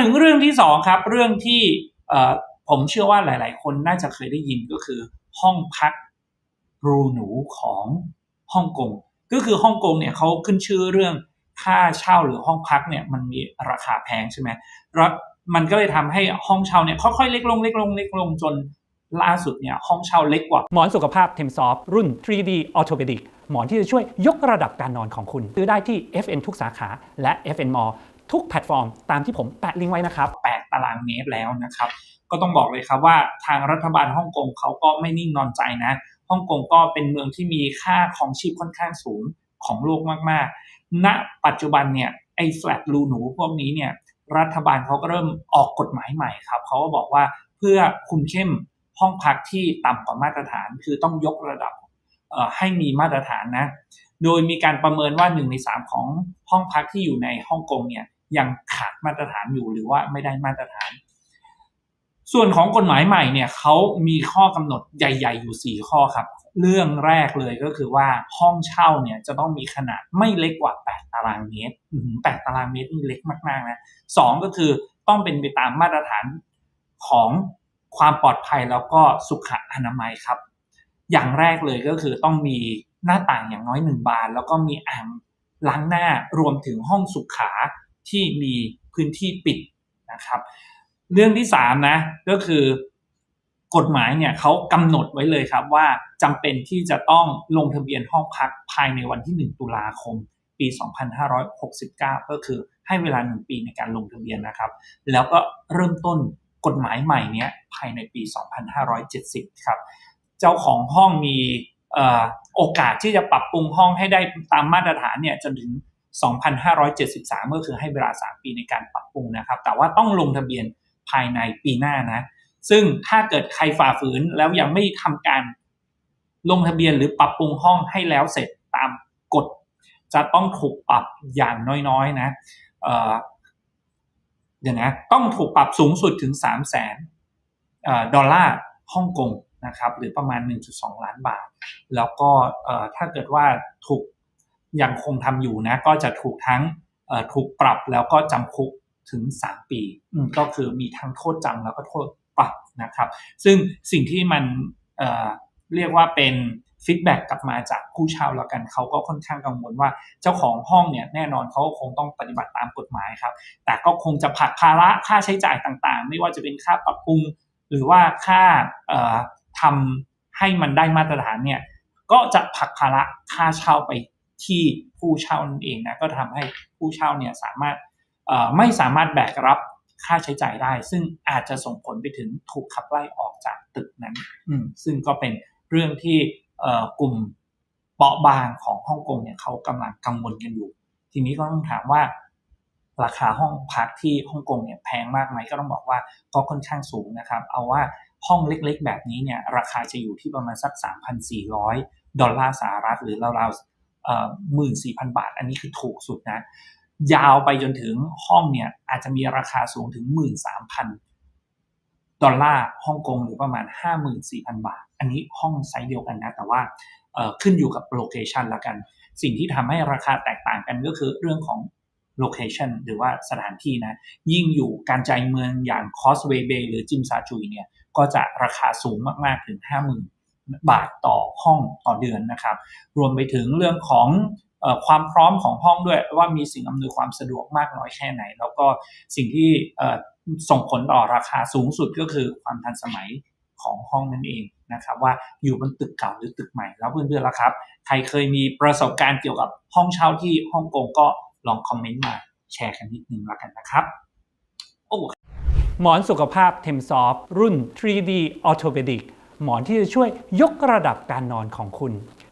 ถึงเรื่องที่สองครับ เรื่องที่ผมเชื่อว่าหลาย ๆ คนน่าจะเคยได้ยินก็คือ ห้องพักรูหนูของฮ่องกงก็คือฮ่องกงเนี่ยเขาขึ้นชื่อเรื่องค่าเช่าหรือห้องพักเนี่ยมันมีราคาแพงใช่ไหมแล้วมันก็เลยทำให้ห้องเช่าเนี่ยค่อยๆเล็กลงเล็กลงเล็กลงจนล่าสุดเนี่ยห้องเช่าเล็กกว่า หมอนสุขภาพ t e m s o f t รุ่น 3D Orthopedic หมอนที่จะช่วยยกระดับการนอนของคุณ ซื้อได้ที่ FN ทุกสาขาและ FN Mall ทุกแพลตฟอร์ม ตามที่ผมแปะลิงก์ไว้นะครับ 8 ตารางเมตรแล้วนะครับ ก็ต้องบอกเลยครับว่าทางรัฐบาลฮ่องกงเขาก็ไม่นิ่งนอนใจนะฮ่องกงก็เป็นเมืองที่มีค่าของชีพค่อนข้างสูงของโลกมากๆ ณ ปัจจุบันเนี่ยไอ้แฟลตรูหนูพวกนี้เนี่ยรัฐบาลเขาก็เริ่มออกกฎหมายใหม่ครับเขาก็บอกว่าเพื่อคุมเข้มห้องพักที่ต่ำกว่ามาตรฐาน คือต้องยกระดับให้มีมาตรฐานนะ โดยมีการประเมินว่าหนึ่งในสามของห้องพักที่อยู่ในฮ่องกงเนี่ย ยังขาดมาตรฐานอยู่หรือว่าไม่ได้มาตรฐาน ส่วนของกฎหมายใหม่เนี่ยเขามีข้อกำหนดใหญ่ ๆ อยู่ 4 ข้อครับ เรื่องแรกเลยก็คือว่าห้องเช่าเนี่ยจะต้องมีขนาดไม่เล็กกว่า 8 ตารางเมตร8ตารางเมตรนี่เล็กมากๆนะสองก็คือต้องเป็นไปตามมาตรฐานของความปลอดภัยแล้วก็สุขอนามัยครับ อย่างแรกเลยก็คือต้องมีหน้าต่างอย่างน้อยหนึ่งบาน แล้วก็มีอ่างล้างหน้ารวมถึงห้องสุขา ที่มีพื้นที่ปิดนะครับ เรื่องที่สามนะก็คือกฎหมายเนี่ยเขากำหนดไว้เลยครับว่าจำเป็นที่จะต้องลงทะเบียนห้องพักภายในวันที่ 1 ตุลาคม ปี 2569 ก็คือให้เวลา 1 ปีในการลงทะเบียนนะครับ แล้วก็เริ่มต้นกฎหมายใหม่เนี้ยภายในปี 2570 ครับ เจ้าของห้องมีโอกาสที่จะปรับปรุงห้องให้ได้ตามมาตรฐานเนี่ยจนถึง 2,573 ก็คือให้เวลา 3 ปีในการปรับปรุงนะครับ แต่ว่าต้องลงทะเบียนภายในปีหน้านะ ซึ่งถ้าเกิดใครฝ่าฝืนแล้วยังไม่ทำการลงทะเบียนหรือปรับปรุงห้องให้แล้วเสร็จตามกฎ จะต้องถูกปรับอย่างน้อยๆนะเเดี๋ยวนะต้องถูกปรับสูงสุดถึง 3 0 0แสนดอลลาร์ฮ่องกงนะครับหรือประมาณ 1.2 ล้านบาท แล้วก็ถ้าเกิดว่าถูก ยังคงทำอยู่นะ ก็จะถูกทั้งเอ่อถูกปรับแล้วก็จำคุกถึง 3 ปีอืมก็คือมีทั้งโทษจำแล้วก็โทษปรับนะครับ ซึ่งสิ่งที่มันเอ่อเรียกว่าเป็นฟีดแบ็กกลับมาจากผู้เช่าแล้วกันเขาก็ค่อนข้างกังวลว่าเจ้าของห้องเนี่ยแน่นอนเขาก็คงต้องปฏิบัติตามกฎหมายครับ แต่ก็คงจะผลักภาระค่าใช้จ่ายต่างๆ ไม่ว่าจะเป็นค่าปรับปรุง หรือว่าค่าเอ่อทำให้มันได้มาตรฐานเนี่ยก็จะผลักภาระค่าเช่าไป ที่ผู้เช่านั่นเองนะก็ทำให้ผู้เช่าเนี่ยสามารถเอ่อไม่สามารถแบกรับค่าใช้จ่ายได้ ซึ่งอาจจะส่งผลไปถึงถูกขับไล่ออกจากตึกนั้นอืมซึ่งก็เป็นเรื่องที่เอ่อกลุ่มเปราะบางของฮ่องกงเนี่ยเขากำลังกังวลกันอยู่ ทีนี้ก็ต้องถามว่าราคาห้องพักที่ฮ่องกงเนี่ยแพงมากไหมก็ต้องบอกว่าก็ค่อนข้างสูงนะครับ เอาว่าห้องเล็กๆ แบบนี้เนี่ยราคาจะอยู่ที่ประมาณสัก 3,400 ดอลลาร์สหรัฐหรือราว ๆเอ่อ14,000บาท อันนี้คือถูกสุดนะ ยาวไปจนถึงห้องเนี่ยอาจจะมีราคาสูงถึง13,000ดอลลาร์ฮ่องกงหรือประมาณ 54,000 บาท อันนี้ห้องไซส์เดียวกันนะ แต่ว่าเอ่อขึ้นอยู่กับโลเคชันละกัน สิ่งที่ทำให้ราคาแตกต่างกันก็คือเรื่องของโลเคชันหรือว่าสถานที่นะ ยิ่งอยู่การใจเมืองอย่างคอสเวเบหรือจิมซาจุยเนี่ย ก็จะราคาสูงมาก ๆ ถึง 50,000 บาทต่อห้องต่อเดือนนะครับ รวมไปถึงเรื่องของอความพร้อมของห้องด้วยว่ามีสิ่งอำนวยความสะดวกมากน้อยแค่ไหน แล้วก็สิ่งที่ส่งผลต่อราคาสูงสุดก็คือความทันสมัยของห้องนั่นเองนะครับ ว่าอยู่บนตึกเก่าหรือตึกใหม่ แล้วเพื่อนๆล่ะครับ ใครเคยมีประสบการณ์เกี่ยวกับห้องเช่าที่ฮ่องกงก็ลองคอมเมนต์มาแชร์กันนิดนึงและกันนะครับโอ้หมอนสุขภาพ t e m s o f t รุ่น 3D Orthopedic หมอนที่จะช่วยยกระดับการนอนของคุณ